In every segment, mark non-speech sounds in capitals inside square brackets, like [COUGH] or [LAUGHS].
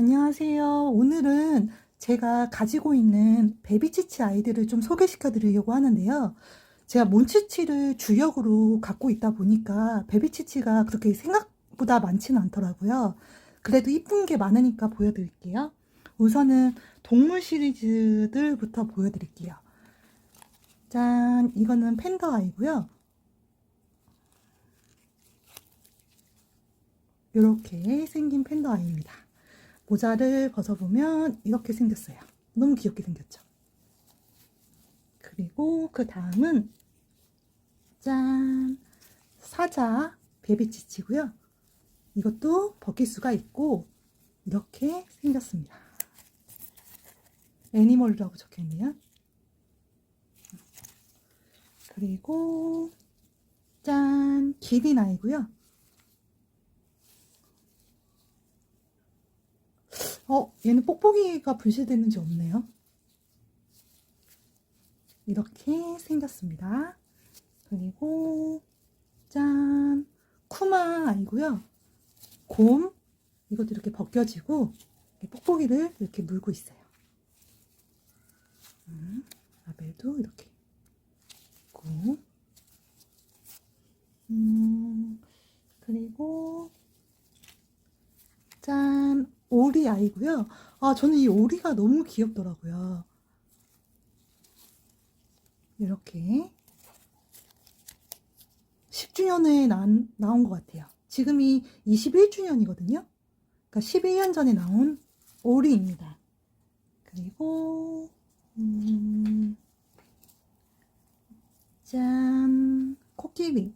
안녕하세요. 오늘은 제가 가지고 있는 베비치치 아이들을 좀 소개시켜 드리려고 하는데요. 제가 몬치치를 주력으로 갖고 있다 보니까 베비치치가 그렇게 생각보다 많지는 않더라고요. 그래도 이쁜 게 많으니까 보여드릴게요. 우선은 동물 시리즈들부터 보여드릴게요. 짠, 이거는 팬더 아이고요. 이렇게 생긴 팬더 아이입니다. 모자를 벗어보면 이렇게 생겼어요. 너무 귀엽게 생겼죠? 그리고 그 다음은 짠! 사자 베비치치고요. 이것도 벗길 수가 있고 이렇게 생겼습니다. 애니멀이라고 적혀있네요. 그리고 짠! 기린 아이고요. 어, 얘는 뽁뽁이가 분실됐는지 없네요. 이렇게 생겼습니다. 그리고 짠 쿠마 아니고요. 곰 이것도 이렇게 벗겨지고 뽁뽁이를 이렇게 물고 있어요. 음, 라벨도 이렇게 있고 음, 그리고 짠 오리 아이고요. 아 저는 이 오리가 너무 귀엽더라고요. 이렇게 10주년에 난, 나온 것 같아요. 지금이 21주년이거든요. 그러니까 11년 전에 나온 오리입니다. 그리고 음, 짠 코끼리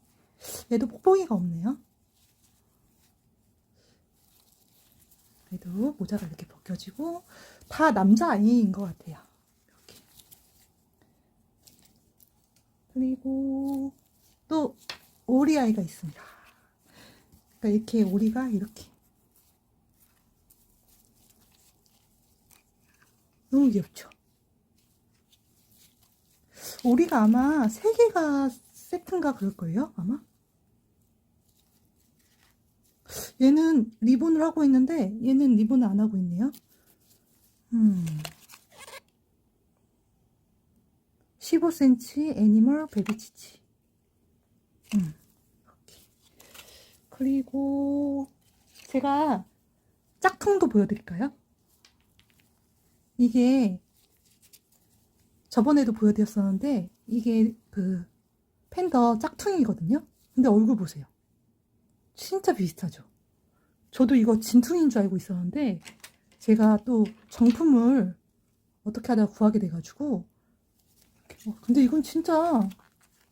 얘도 뽁뽁이가 없네요. 그래도 모자가 이렇게 벗겨지고 다 남자 아이인 것 같아요. 이렇게. 그리고 또 오리 아이가 있습니다. 그러니까 이렇게 오리가 이렇게 너무 귀엽죠? 오리가 아마 세 개가 세트인가 그럴걸요? 아마? 얘는 리본을 하고 있는데 얘는 리본을 안 하고 있네요. 음. 15cm 애니멀 베비치치. 음. 그리고 제가 짝퉁도 보여드릴까요? 이게 저번에도 보여드렸었는데 이게 그 팬더 짝퉁이거든요. 근데 얼굴 보세요. 진짜 비슷하죠. 저도 이거 진퉁인 줄 알고 있었는데 제가 또 정품을 어떻게 하다가 구하게 돼가지고 어, 근데 이건 진짜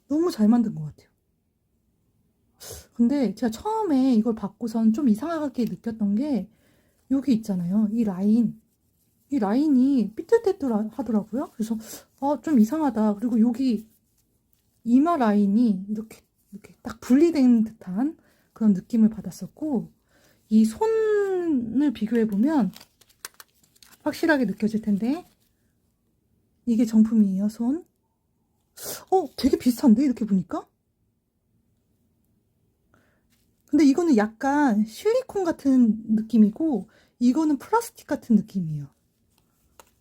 너무 잘 만든 것 같아요. 근데 제가 처음에 이걸 받고선 좀 이상하게 느꼈던 게 여기 있잖아요. 이 라인. 이 라인이 삐뚤빼뚤 하더라고요. 그래서 어, 좀 이상하다. 그리고 여기 이마 라인이 이렇게 이렇게 딱 분리된 듯한 그런 느낌을 받았었고 이 손을 비교해 보면 확실하게 느껴질 텐데 이게 정품이에요 손. 어 되게 비슷한데 이렇게 보니까. 근데 이거는 약간 실리콘 같은 느낌이고 이거는 플라스틱 같은 느낌이에요.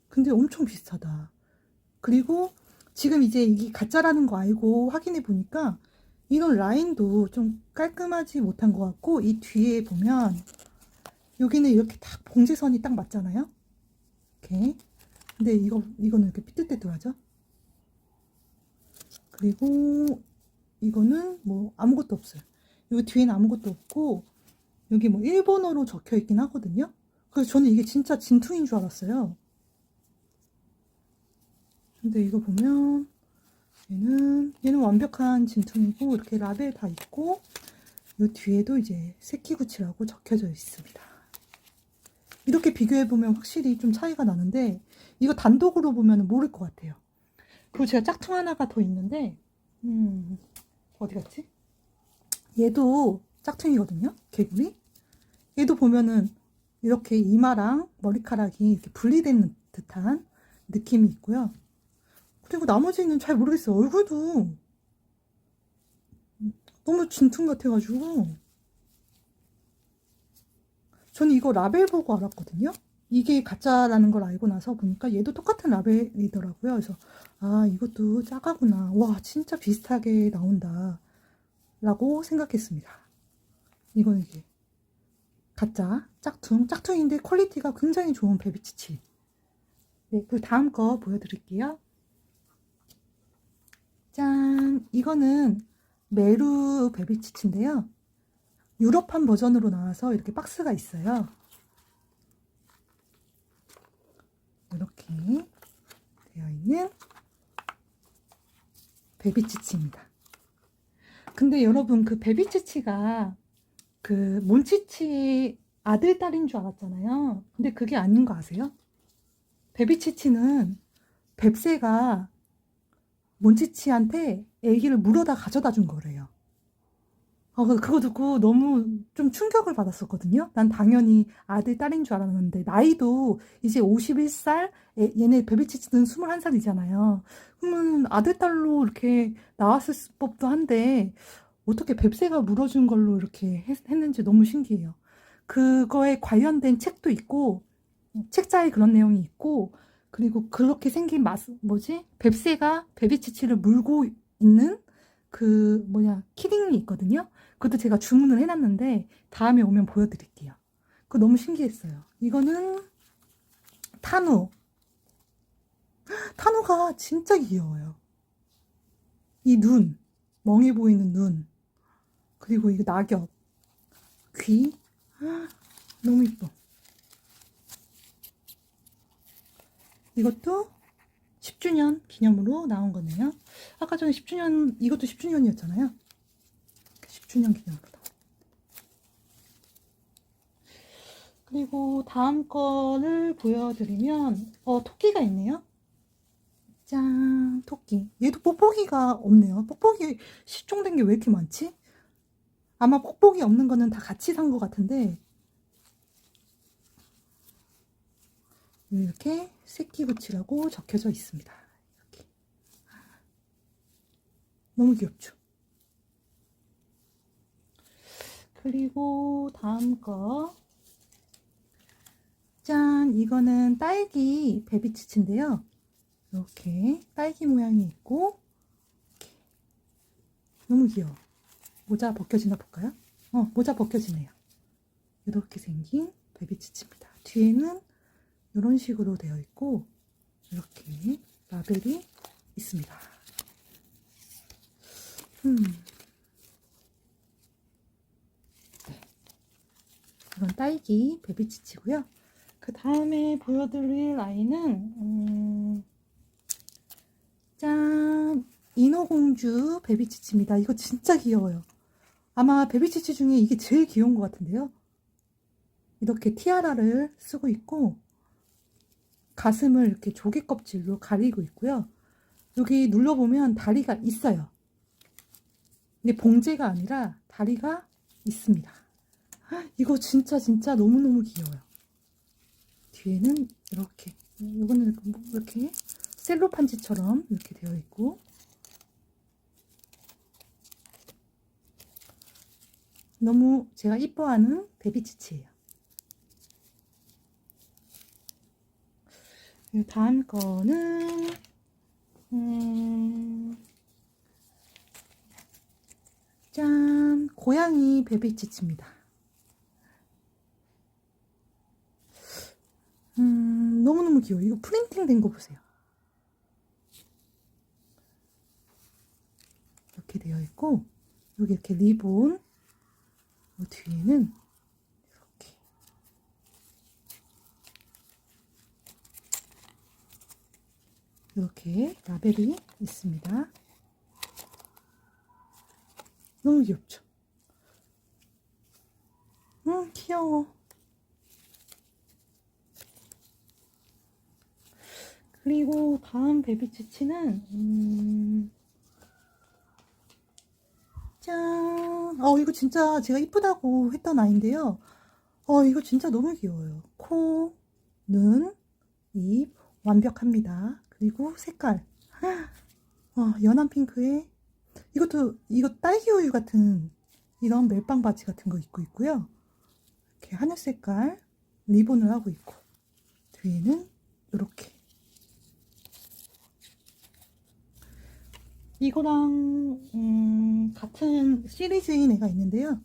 근데 엄청 비슷하다. 그리고 지금 이제 이게 가짜라는 거 알고 확인해 보니까 이런 라인도 좀 깔끔하지 못한 것 같고 이 뒤에 보면 여기는 이렇게 딱 봉제선이 딱 맞잖아요. 이렇게. 근데 이거 이거는 이렇게 삐뚤빼뚤하죠. 그리고 이거는 뭐 아무것도 없어요. 여기 뒤에는 아무것도 없고 여기 뭐 일본어로 적혀 있긴 하거든요. 그래서 저는 이게 진짜 진퉁인 줄 알았어요. 근데 이거 보면 얘는 얘는 완벽한 진퉁이고 이렇게 라벨 다 있고 이 뒤에도 이제 세키구치라고 적혀져 있습니다. 이렇게 비교해 보면 확실히 좀 차이가 나는데 이거 단독으로 보면 모를 것 같아요. 그리고 제가 짝퉁 하나가 더 있는데 음, 어디 갔지? 얘도 짝퉁이거든요. 개구리. 얘도 보면은 이렇게 이마랑 머리카락이 이렇게 분리된 듯한 느낌이 있고요. 그리고 나머지는 잘 모르겠어요. 얼굴도 너무 진퉁 같아가지고 저는 이거 라벨 보고 알았거든요. 이게 가짜라는 걸 알고 나서 보니까 얘도 똑같은 라벨이더라고요. 그래서 아 이것도 짜가구나. 와 진짜 비슷하게 나온다. 라고 생각했습니다. 이건 이게 가짜 짝퉁 짝퉁인데 퀄리티가 굉장히 좋은 베비치치. 네, 그 다음 거 보여드릴게요. 짠! 이거는 메루 베비치치인데요. 유럽판 버전으로 나와서 이렇게 박스가 있어요. 이렇게 되어 있는 베비치치입니다. 근데 여러분 그 베비치치가 그 몬치치 아들 딸인 줄 알았잖아요. 근데 그게 아닌 거 아세요? 베비치치는 뱁새가 몬치치한테 애기를 물어다 가져다 준 거래요. 어, 그거 듣고 너무 좀 충격을 받았었거든요. 난 당연히 아들, 딸인 줄 알았는데, 나이도 이제 51살, 얘네 베비치치는 21살이잖아요. 그러면 아들, 딸로 이렇게 나왔을 법도 한데, 어떻게 뱁새가 물어준 걸로 이렇게 했, 했는지 너무 신기해요. 그거에 관련된 책도 있고, 책자에 그런 내용이 있고, 그리고 그렇게 생긴 맛, 뭐지? 뱁새가 베비치치를 물고 있는 그 뭐냐 키링이 있거든요. 그것도 제가 주문을 해놨는데 다음에 오면 보여드릴게요. 그거 너무 신기했어요. 이거는 타누. 타누가 진짜 귀여워요. 이 눈, 멍해 보이는 눈, 그리고 이 낙엽, 귀, [GASPS] 너무 이뻐. 이것도 10주년 기념으로 나온 거네요. 아까 전에 10주년, 이것도 10주년이었잖아요. 10주년 기념으로 나온. 그리고 다음 거를 보여드리면, 어, 토끼가 있네요. 짠, 토끼. 얘도 뽁뽁이가 없네요. 뽁뽁이 실종된 게 왜 이렇게 많지? 아마 뽁뽁이 없는 거는 다 같이 산 것 같은데, 이렇게 새끼구치라고 적혀져 있습니다. 이렇게. 너무 귀엽죠? 그리고 다음 거. 짠! 이거는 딸기 베비치치인데요. 이렇게 딸기 모양이 있고, 이렇게. 너무 귀여워. 모자 벗겨지나 볼까요? 어, 모자 벗겨지네요. 이렇게 생긴 베비치치입니다. 뒤에는 이런 식으로 되어 있고 이렇게 라벨이 있습니다. 음. 네. 이건 딸기 베비치치고요. 그 다음에 보여드릴 아이는 음, 짠 인어공주 베비치치입니다. 이거 진짜 귀여워요. 아마 베비치치 중에 이게 제일 귀여운 것 같은데요. 이렇게 티아라를 쓰고 있고 가슴을 이렇게 조개 껍질로 가리고 있고요. 여기 눌러보면 다리가 있어요. 근데 봉제가 아니라 다리가 있습니다. 이거 진짜 진짜 너무너무 귀여워요. 뒤에는 이렇게 이거는 이렇게 셀로판지처럼 이렇게 되어 있고 너무 제가 이뻐하는 베비치치예요. 이 다음 거는 음, 짠 고양이 베비치치입니다. 음, 너무너무 귀여워. 이거 프린팅 된 거 보세요. 이렇게 되어 있고 여기 이렇게 리본 그 뒤에는 이렇게 이렇게 라벨이 있습니다. 너무 귀엽죠? 음, 귀여워. 그리고 다음 베비치치는 음, 짠. 어, 이거 진짜 제가 이쁘다고 했던 아이인데요. 어, 이거 진짜 너무 귀여워요. 코, 눈, 입 완벽합니다. 그리고 색깔. [GASPS] 어, 연한 핑크에 이것도 이거 딸기 우유 같은 이런 멜빵 바지 같은 거 입고 있고요. 이렇게 하늘 색깔 리본을 하고 있고 뒤에는 이렇게 이거랑 음, 같은 시리즈인 애가 있는데요.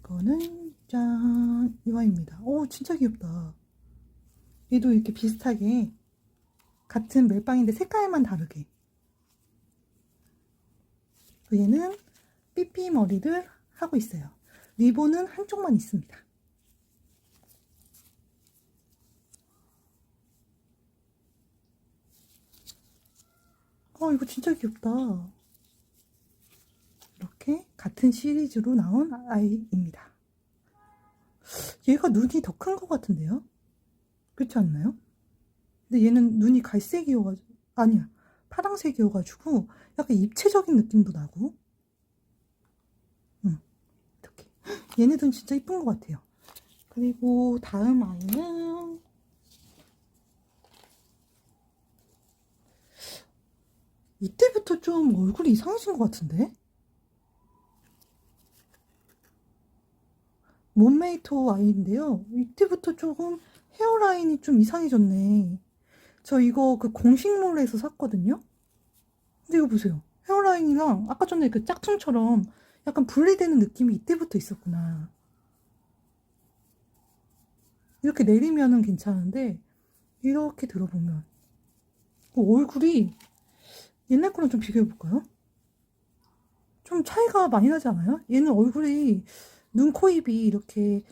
이거는 짠 이와입니다. 오 진짜 귀엽다. 얘도 이렇게 비슷하게 같은 멜빵인데 색깔만 다르게. 얘는 삐삐 머리를 하고 있어요. 리본은 한쪽만 있습니다. 어, 이거 진짜 귀엽다. 이렇게 같은 시리즈로 나온 아이입니다. 얘가 눈이 더 큰 것 같은데요? 그렇지 않나요? 근데 얘는 눈이 갈색이어가지고, 아니야. 파랑색이어가지고, 약간 입체적인 느낌도 나고. 응, 이렇게. 얘네들은 진짜 이쁜 것 같아요. 그리고 다음 아이는, 이때부터 좀 얼굴이 이상해진 것 같은데? 몬메이토 아이인데요. 이때부터 조금 헤어라인이 좀 이상해졌네. 저 이거 그 공식몰에서 샀거든요. 근데 이거 보세요. 헤어라인이랑 아까 전에 그 짝퉁처럼 약간 분리되는 느낌이 이때부터 있었구나. 이렇게 내리면은 괜찮은데 이렇게 들어보면 그 얼굴이 옛날 거랑 좀 비교해 볼까요? 좀 차이가 많이 나지 않아요? 얘는 얼굴이 눈, 코, 입이 이렇게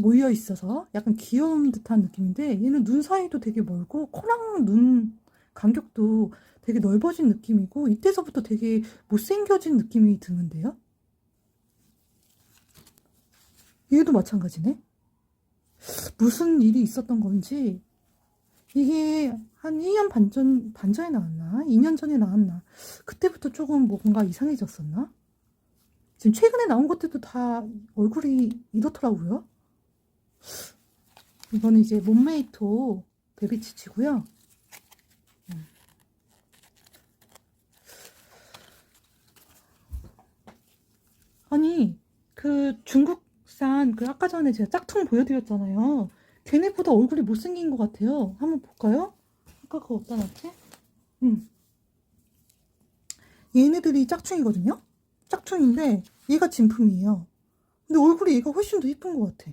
모여 있어서 약간 귀여운 듯한 느낌인데 얘는 눈 사이도 되게 멀고 코랑 눈 간격도 되게 넓어진 느낌이고 이때서부터 되게 못생겨진 느낌이 드는데요? 얘도 마찬가지네? 무슨 일이 있었던 건지 이게 한 2년 반 전, 반 전에 나왔나? 2년 전에 나왔나? 그때부터 조금 뭔가 이상해졌었나? 지금 최근에 나온 것들도 다 얼굴이 이렇더라고요. 이거는 이제 몬메이토 베비치치고요. 음. 아니, 그 중국산 그 아까 전에 제가 짝퉁 보여드렸잖아요. 걔네보다 얼굴이 못생긴 것 같아요. 한번 볼까요? 아까 그거 어디다 놨지? 음. 얘네들이 짝퉁이거든요? 짝퉁인데 얘가 진품이에요. 근데 얼굴이 얘가 훨씬 더 이쁜 것 같아.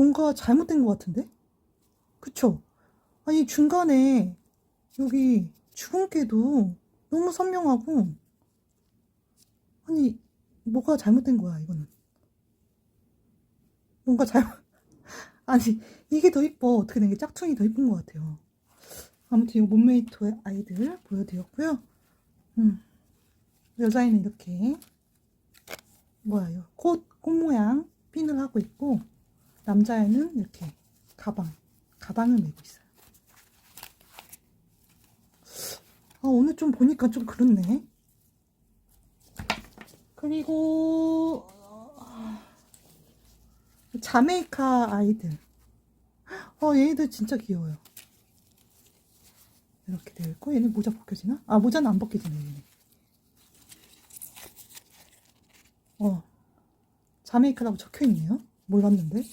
뭔가 잘못된 것 같은데? 그쵸? 아니 중간에 여기 주근깨도 너무 선명하고 아니 뭐가 잘못된 거야 이거는 뭔가 잘못 [LAUGHS] 아니 이게 더 이뻐 어떻게 된 게 짝퉁이 더 이쁜 것 같아요 아무튼 이 몬메이토의 아이들 보여드렸고요 음. 여자애는 이렇게 뭐야 요 꽃, 꽃 모양 핀을 하고 있고 남자애는 이렇게 가방 가방을 메고 있어요 아 오늘 좀 보니까 좀 그렇네 그리고 자메이카 아이들. 어, 얘네들 진짜 귀여워요. 이렇게 되어 있고, 얘는 모자 벗겨지나? 아, 모자는 안 벗겨지네, 얘네. 어, 자메이카라고 적혀 있네요. 몰랐는데.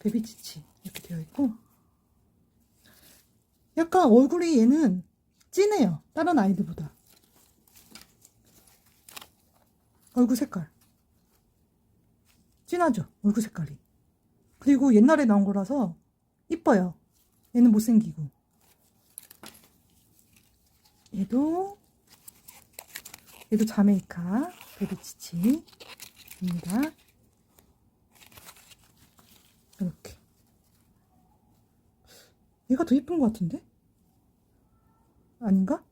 베비치치. 이렇게 되어 있고. 약간 얼굴이 얘는 진해요. 다른 아이들보다. 얼굴 색깔. 진하죠? 얼굴 색깔이. 그리고 옛날에 나온 거라서 이뻐요. 얘는 못생기고. 얘도 얘도 자메이카 베비치치입니다. 이렇게. 얘가 더 이쁜 것 같은데? 아닌가?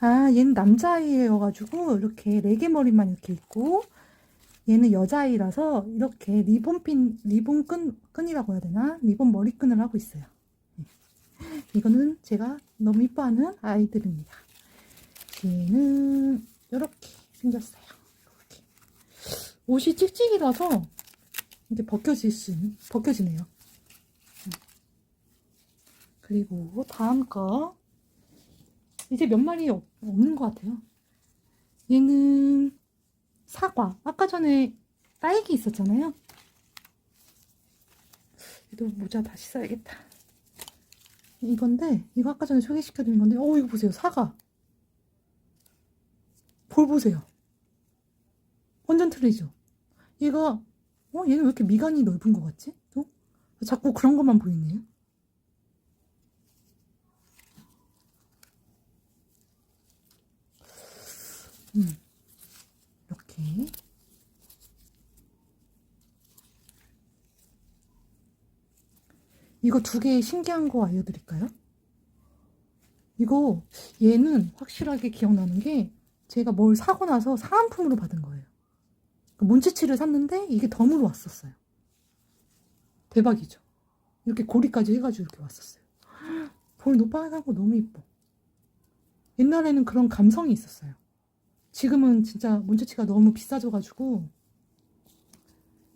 아, 얘는 남자아이여가지고 이렇게 레게 머리만 이렇게 있고 얘는 여자아이라서 이렇게 리본핀, 리본 끈, 끈이라고 해야 되나? 리본 머리끈을 하고 있어요. 네. 이거는 제가 너무 이뻐하는 아이들입니다. 얘는 이렇게 생겼어요. 옷이 찍찍이라서 이제 벗겨질 수, 벗겨지네요. 음. 그리고 다음 거 이제 몇 마리 없, 없는 것 같아요. 얘는 사과. 아까 전에 딸기 있었잖아요. 얘도 모자 다시 써야겠다. 이건데 이거 아까 전에 소개시켜드린 건데 어 이거 보세요 사과 볼 보세요 완전 틀리죠 얘가 어 얘는 왜 이렇게 미간이 넓은 것 같지? 또? 자꾸 그런 것만 보이네요 음. 이렇게. 이거 두 개 신기한 거 알려드릴까요? 이거 얘는 확실하게 기억나는 게 제가 뭘 사고 나서 사은품으로 받은 거예요. 그 몬치치를 샀는데 이게 덤으로 왔었어요. 대박이죠? 이렇게 고리까지 해가지고 이렇게 왔었어요. 볼 노빨하고 너무 이뻐. 옛날에는 그런 감성이 있었어요. 지금은 진짜 몬치치가 너무 비싸져가지고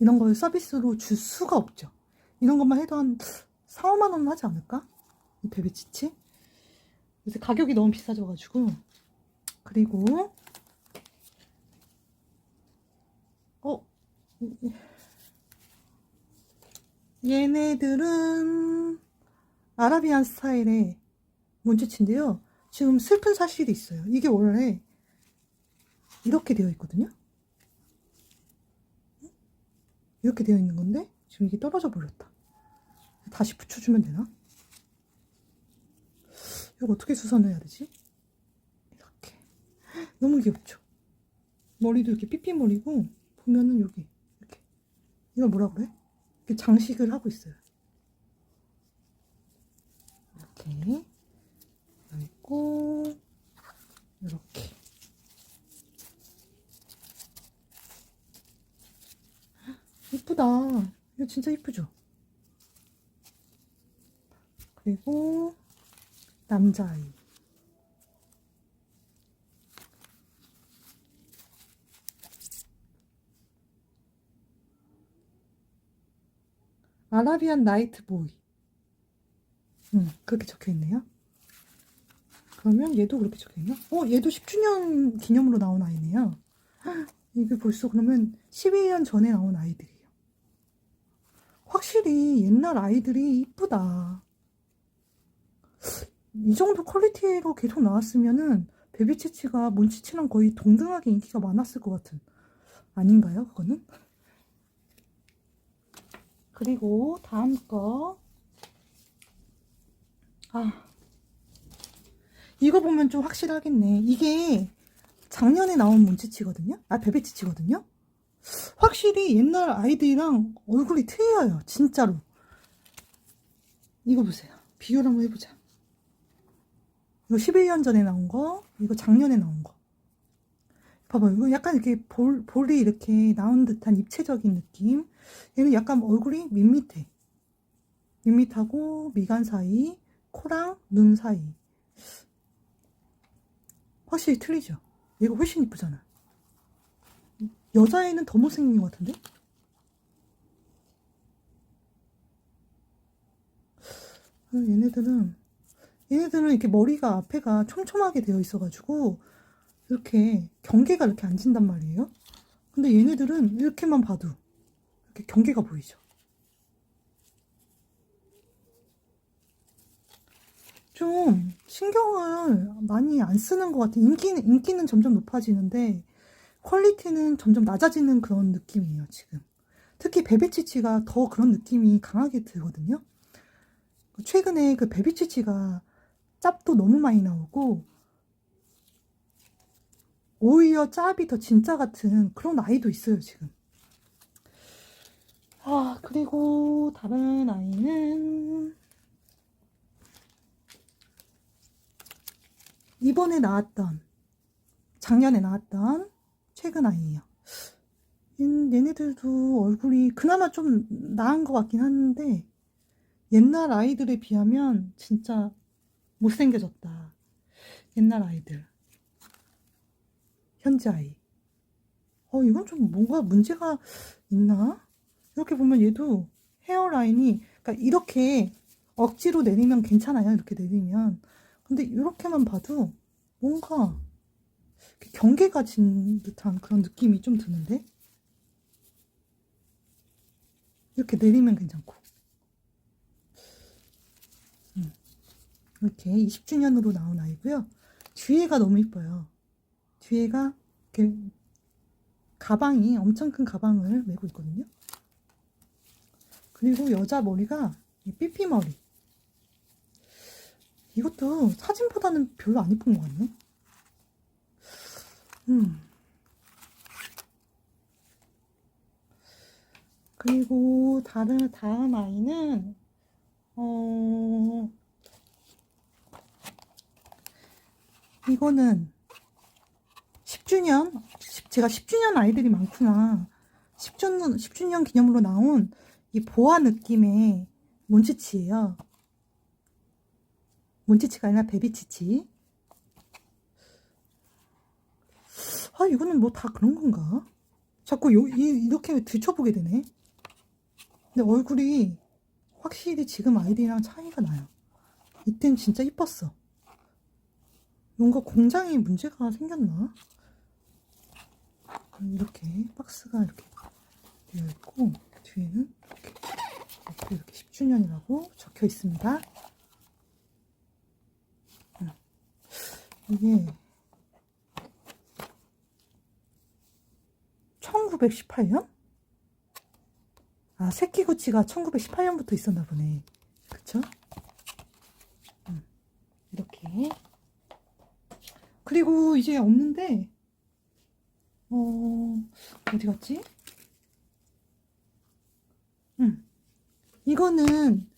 이런 걸 서비스로 줄 수가 없죠. 이런 것만 해도 한 4, 5만 원 하지 않을까? 이 베비치치? 요새 가격이 너무 비싸져가지고 그리고 어 얘네들은 아라비안 스타일의 몬치치인데요 지금 슬픈 사실이 있어요 이게 원래 이렇게 되어 있거든요 이렇게 되어 있는 건데 지금 이게 떨어져 버렸다 다시 붙여주면 되나? 이거 어떻게 수선해야 되지? 이렇게 너무 귀엽죠? 머리도 이렇게 삐삐머리고 보면은 여기 이걸 뭐라 그래? 이렇게 장식을 하고 있어요. 이렇게. 있고 이렇게. 이쁘다. 이거 진짜 이쁘죠? 그리고 남자아이 아라비안 나이트 보이 음, 그렇게 적혀 있네요 그러면 얘도 그렇게 적혀 있나? 어 얘도 10주년 기념으로 나온 아이네요 헉, 이게 벌써 그러면 12년 전에 나온 아이들이에요 확실히 옛날 아이들이 이쁘다 이 정도 퀄리티로 계속 나왔으면은 베비치치가 몬치치랑 거의 동등하게 인기가 많았을 것 같은 아닌가요? 그거는? 그리고 다음 거. 아. 이거 보면 좀 확실하겠네. 이게 작년에 나온 몬치치거든요? 아, 베비치치거든요? 확실히 옛날 아이들이랑 얼굴이 틀려요. 진짜로. 이거 보세요. 비교를 한번 해보자. 이거 11년 전에 나온 거, 이거 작년에 나온 거. 봐봐, 이거 약간 이렇게 볼, 볼이 이렇게 나온 듯한 입체적인 느낌. 얘는 약간 얼굴이 밋밋해. 밋밋하고 미간 사이, 코랑 눈 사이. 확실히 틀리죠? 얘가 훨씬 이쁘잖아. 여자애는 더 못생긴 것 같은데? 아, 얘네들은 얘네들은 이렇게 머리가 앞에가 촘촘하게 되어 있어가지고 이렇게 경계가 이렇게 안 진단 말이에요. 근데 얘네들은 이렇게만 봐도 경계가 보이죠. 좀 신경을 많이 안 쓰는 것 같아. 인기는, 인기는 점점 높아지는데 퀄리티는 점점 낮아지는 그런 느낌이에요, 지금. 특히 베베치치가 더 그런 느낌이 강하게 들거든요. 최근에 그 베비치치가 짭도 너무 많이 나오고 오히려 짭이 더 진짜 같은 그런 아이도 있어요 지금 아 그리고 다른 아이는 이번에 나왔던 작년에 나왔던 최근 아이예요 얘- 얘네들도 얼굴이 그나마 좀 나은 것 같긴 한데 옛날 아이들에 비하면 진짜 못생겨졌다. 옛날 아이들. 현재 아이. 어, 이건 좀 뭔가 문제가 있나? 이렇게 보면 얘도 헤어라인이, 그러니까 이렇게 억지로 내리면 괜찮아요. 이렇게 내리면. 근데 이렇게만 봐도 뭔가 경계가 진 듯한 그런 느낌이 좀 드는데? 이렇게 내리면 괜찮고. 음. 이렇게 20주년으로 나온 아이고요. 뒤에가 너무 이뻐요. 뒤에가 이렇게 가방이 엄청 큰 가방을 메고 있거든요. 그리고 여자 머리가 이 삐삐 머리. 이것도 사진보다는 별로 안 이쁜 것 같네. 음. 그리고 다른 다음 아이는 어 이거는 10주년 제가 10주년 아이들이 많구나 10주년 10주년 기념으로 나온 이 보아 느낌의 몬치치예요. 몬치치가 아니라 베비치치. 아 이거는 뭐 다 그런 건가? 자꾸 요, 이, 이렇게 들춰보게 되네. 근데 얼굴이 확실히 지금 아이들이랑 차이가 나요. 이땐 진짜 이뻤어. 뭔가 공장에 문제가 생겼나? 이렇게 박스가 이렇게 되어 있고 뒤에는 이렇게 옆에 이렇게 10주년이라고 적혀 있습니다. 음. 이게 1918년? 아, 새끼구치가 1918년부터 있었나 보네. 그쵸? 음, 이렇게. 그리고 이제 없는데, 어, 어디 갔지? 음, 이거는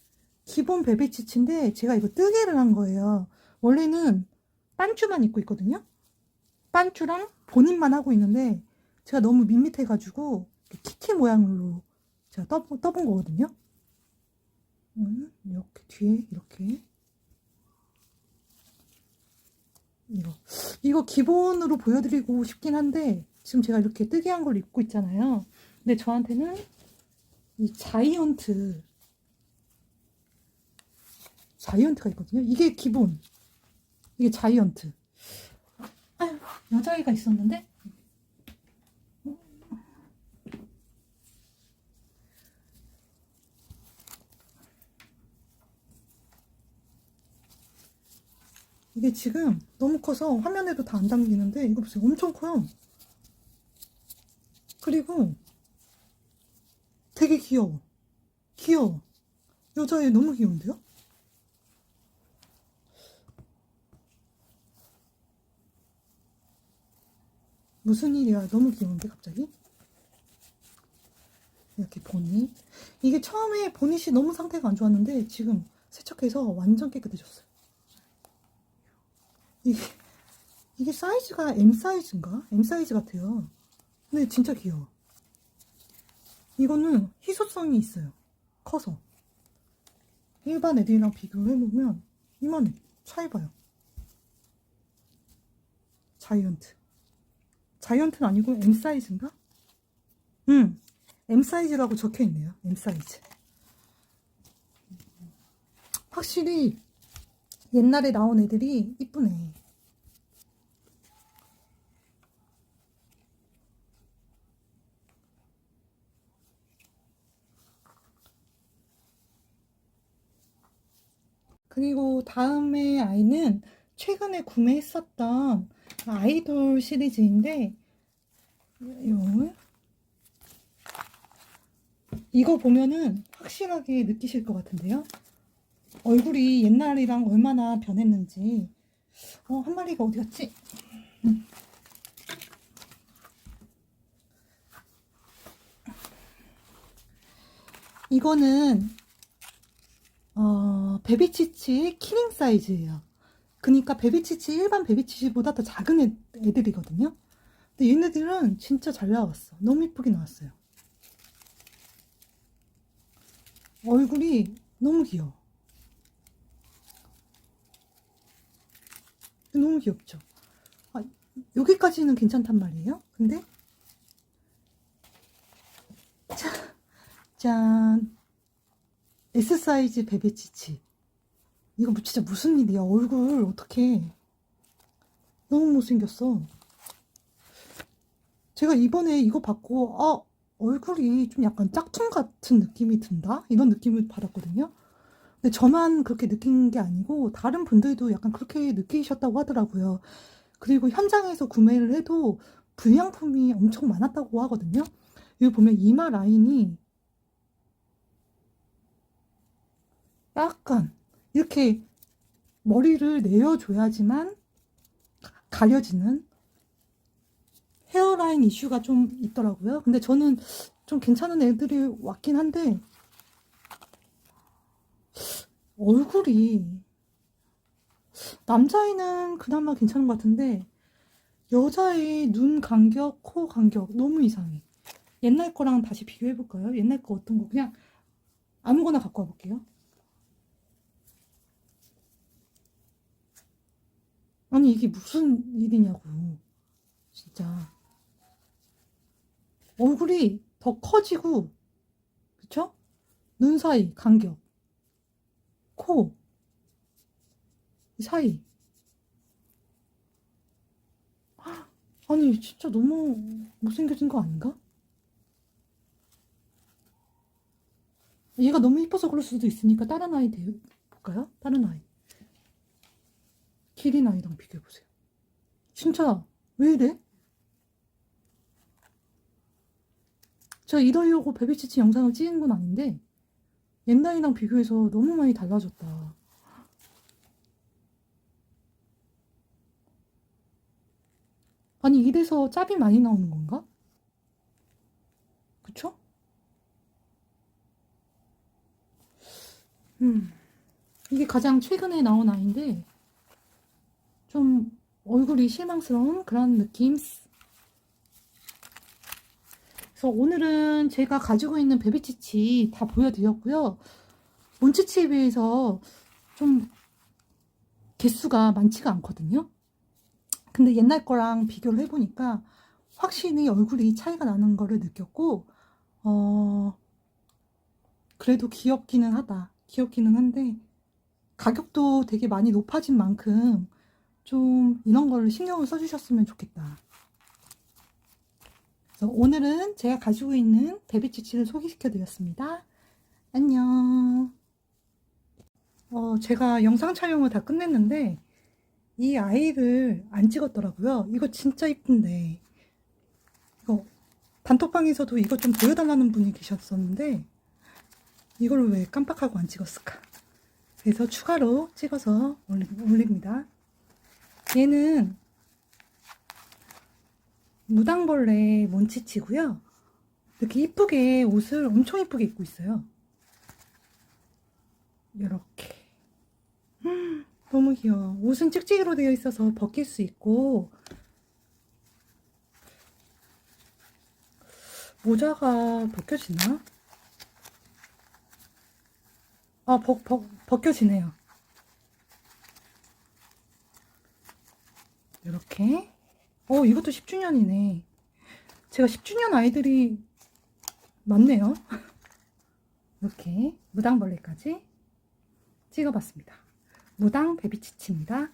기본 베베치치인데, 제가 이거 뜨개를 한 거예요. 원래는 반쭈만 입고 있거든요? 반쭈랑 본인만 하고 있는데, 제가 너무 밋밋해가지고 키티 모양으로 제가 떠, 떠본 거거든요. 음, 이렇게 뒤에 이렇게 이거 이거 기본으로 보여드리고 싶긴 한데 지금 제가 이렇게 뜨개한 걸 입고 있잖아요. 근데 저한테는 이 자이언트 자이언트가 있거든요. 이게 기본 이게 자이언트. 아유 여자애가 있었는데 이게 지금 너무 커서 화면에도 다 안 담기는데 이거 보세요 엄청 커요 그리고 되게 귀여워 귀여워 여자애 너무 귀여운데요? 무슨 일이야 너무 귀여운데 갑자기 이렇게 보닛 이게 처음에 보닛이 너무 상태가 안 좋았는데 지금 세척해서 완전 깨끗해졌어요 이게, 이게 사이즈가 M 사이즈인가? M 사이즈 같아요. 근데 진짜 귀여워. 이거는 희소성이 있어요. 커서. 일반 애들이랑 비교를 해보면 이만해. 차이 봐요. 자이언트. 자이언트는 아니고 M 사이즈인가? 응. M 사이즈라고 적혀 있네요. M 사이즈. 확실히 옛날에 나온 애들이 이쁘네. 그리고 다음에 아이는 최근에 구매했었던 아이돌 시리즈인데 요 이거 보면은 확실하게 느끼실 것 같은데요. 얼굴이 옛날이랑 얼마나 변했는지. 어, 한 마리가 어디 갔지? 음. 이거는 어, 베비치치 키링 사이즈예요. 그러니까 베비치치 일반 베비치치보다 더 작은 애, 애들이거든요. 근데 얘네들은 진짜 잘 나왔어. 너무 이쁘게 나왔어요. 얼굴이 너무 귀여워. 너무 귀엽죠? 아, 여기까지는 괜찮단 말이에요. 근데 자, 짠 S 사이즈 베베치치 이거 뭐 진짜 무슨 일이야 얼굴 어떡해 너무 못생겼어 제가 이번에 이거 받고 아 얼굴이 좀 약간 짝퉁 같은 느낌이 든다 이런 느낌을 받았거든요. 근데 저만 그렇게 느낀 게 아니고 다른 분들도 약간 그렇게 느끼셨다고 하더라고요. 그리고 현장에서 구매를 해도 불량품이 엄청 많았다고 하거든요. 여기 보면 이마 라인이 약간 이렇게 머리를 내려줘야지만 가려지는 헤어라인 이슈가 좀 있더라고요. 근데 저는 좀 괜찮은 애들이 왔긴 한데 얼굴이 남자애는 그나마 괜찮은 것 같은데 여자의 눈 간격, 코 간격 너무 이상해. 옛날 거랑 다시 비교해 볼까요? 옛날 거 어떤 거 그냥 아무거나 갖고 와 볼게요. 아니 이게 무슨 일이냐고. 진짜. 얼굴이 더 커지고 그쵸? 눈 사이 간격. 코. 사이. 아니 진짜 너무 못생겨진 거 아닌가? 얘가 너무 이뻐서 그럴 수도 있으니까 다른 아이 대 볼까요? 다른 아이 키린 아이랑 비교해보세요 진짜 왜 이래? 제가 이러려고 베비치치 영상을 찍은 건 아닌데 옛날이랑 비교해서 너무 많이 달라졌다 아니 이래서 짭이 많이 나오는 건가? 그쵸? 음, 이게 가장 최근에 나온 아이인데 좀 얼굴이 실망스러운 그런 느낌. 그래서 오늘은 제가 가지고 있는 베비치치 다 보여드렸고요. 몬치치에 비해서 좀 개수가 많지가 않거든요. 근데 옛날 거랑 비교를 해보니까 확실히 얼굴이 차이가 나는 거를 느꼈고, 어, 그래도 귀엽기는 하다. 귀엽기는 한데, 가격도 되게 많이 높아진 만큼 좀 이런 거를 신경을 써주셨으면 좋겠다. 그래서 오늘은 제가 가지고 있는 베비치치를 소개시켜 드렸습니다. 안녕. 어, 제가 영상 촬영을 다 끝냈는데, 이 아이를 안 찍었더라고요. 이거 진짜 이쁜데. 이거 단톡방에서도 이거 좀 보여달라는 분이 계셨었는데, 이걸 왜 깜빡하고 안 찍었을까? 그래서 추가로 찍어서 올립니다. 얘는 무당벌레 몬치치고요. 이렇게 이쁘게 옷을 엄청 이쁘게 입고 있어요. 이렇게. 너무 귀여워. 옷은 찍찍이로 되어 있어서 벗길 수 있고 모자가 벗겨지나? 아, 벗, 벗, 벗겨지네요. 이렇게. 어, 이것도 10주년이네. 제가 10주년 아이들이 많네요. [LAUGHS] 이렇게 무당벌레까지 찍어봤습니다. 무당 베비치치입니다.